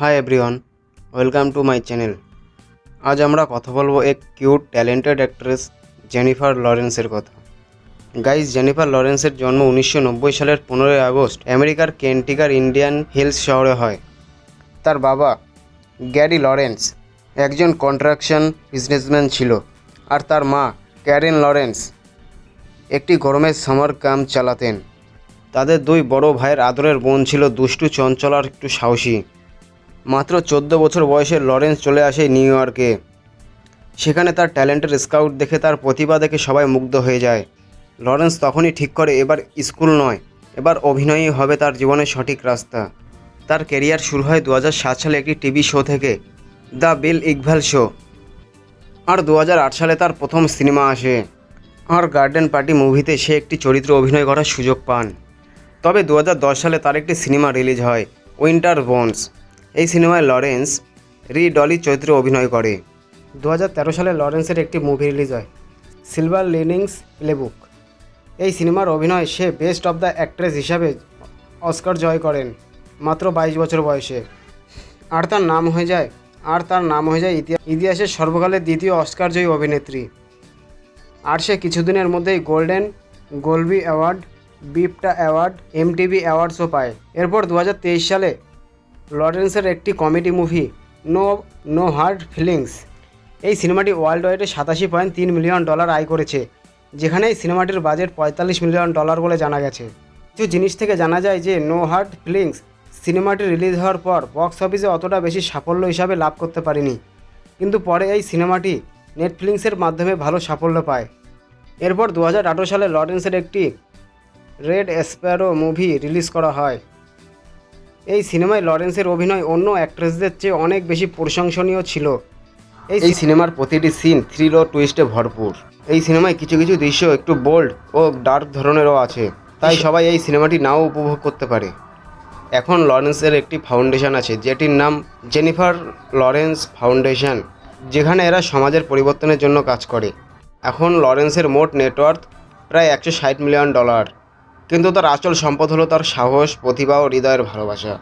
Hi everyone welcome to my channel আজ আমরা কথা বলব এক কিউট ট্যালেন্টেড অ্যাক্ট্রেস জেনিফার লরেন্সের কথা। গাইজ জেনিফার লরেন্সের জন্ম উনিশশো নব্বই সালের পনেরোই আগস্ট আমেরিকার কেন্টিকার ইন্ডিয়ান হিলস শহরে হয়। তার বাবা গ্যারি লরেন্স একজন কন্ট্রাকশন বিজনেসম্যান ছিল আর তার মা ক্যারেন লরেন্স একটি গরমের সামার ক্যাম্প চালাতেন। তাদের দুই বড় ভাইয়ের আদরের বোন ছিল দুষ্টু চঞ্চল আর একটু সাহসী। মাত্র চোদ্দ বছর বয়সে লরেন্স চলে আসে নিউ ইয়র্কে। সেখানে তার ট্যালেন্টের স্কাউট দেখে তার প্রতিভা দেখে সবাই মুগ্ধ হয়ে যায়। লরেন্স তখনই ঠিক করে, এবার স্কুল নয়, এবার অভিনয়ই হবে তার জীবনের সঠিক রাস্তা। তার কেরিয়ার শুরু হয় দু হাজার সাত সালে একটি টিভি শো থেকে, দ্য বিল ইকভ্যাল শো। আর দু হাজার আট সালে তার প্রথম সিনেমা আসে। আর গার্ডেন পার্টি মুভিতে সে একটি চরিত্রে অভিনয় করার সুযোগ পান। তবে দু হাজার দশ সালে তার একটি সিনেমা রিলিজ হয়, উইন্টার বোনস এই সিনেমায় লরেন্স, রি ডলি চরিত্রে অভিনয় করে। দু হাজার তেরো সালে লরেন্সের একটি মুভি রিলিজ হয়, সিলভার লিনিংস প্লেবুক। এই সিনেমার অভিনয় সে বেস্ট অফ দ্য অ্যাক্ট্রেস হিসাবে অস্কার জয় করেন, মাত্র বাইশ বছর বয়সে। আর তার নাম হয়ে যায়, আর তার নাম হয়ে যায় ইতিহাস, ইতিহাসের সর্বকালের দ্বিতীয় অস্কার জয়ী অভিনেত্রী। আর সে কিছুদিনের মধ্যেই golden globe award, BAFTA award, MTV অ্যাওয়ার্ডসও পায়। এরপর দু হাজার তেইশ সালে লরেন্সের একটি comedy movie, no no hard feelings. এই সিনেমাটি ওয়ার্ল্ড ওয়াইডে সাতাশি পয়েন্ট তিন মিলিয়ন ডলার আয় করেছে যেখানে এই সিনেমাটির বাজেট পঁয়তাল্লিশ মিলিয়ন ডলার বলে জানা গেছে। কিছু জিনিস থেকে জানা যায় যে, নো হার্ড ফিলিংস সিনেমাটি রিলিজ হওয়ার পর বক্স অফিসে অতটা বেশি সাফল্য হিসাবে লাভ করতে পারেনি। কিন্তু পরে এই সিনেমাটি নেটফ্লিক্সের মাধ্যমে ভালো সাফল্য পায়। এরপর দু হাজার আঠেরো সালে লরেন্সের একটি রেড স্প্যারো মুভি রিলিজ করা হয়। এই সিনেমায় লরেন্সের অভিনয় অন্য অ্যাক্ট্রেসদের চেয়ে অনেক বেশি প্রশংসনীয় ছিল। এই এই সিনেমার প্রতিটি সিন থ্রিল ও টুইস্টে ভরপুর। এই সিনেমায় কিছু কিছু দৃশ্য একটু বোল্ড ও ডার্ক ধরনেরও আছে তাই সবাই এই সিনেমাটি নাও উপভোগ করতে পারে। এখন লরেন্সের একটি ফাউন্ডেশন আছে যেটির নাম জেনিফার লরেন্স ফাউন্ডেশন যেখানে এরা সমাজের পরিবর্তনের জন্য কাজ করে। এখন লরেন্সের মোট নেটওয়ার্থ প্রায় একশো ষাট মিলিয়ন ডলার কিন্তু তার আসল সম্পদ হলো তার সাহস প্রতিভা ও হৃদয়ের ভালোবাসা।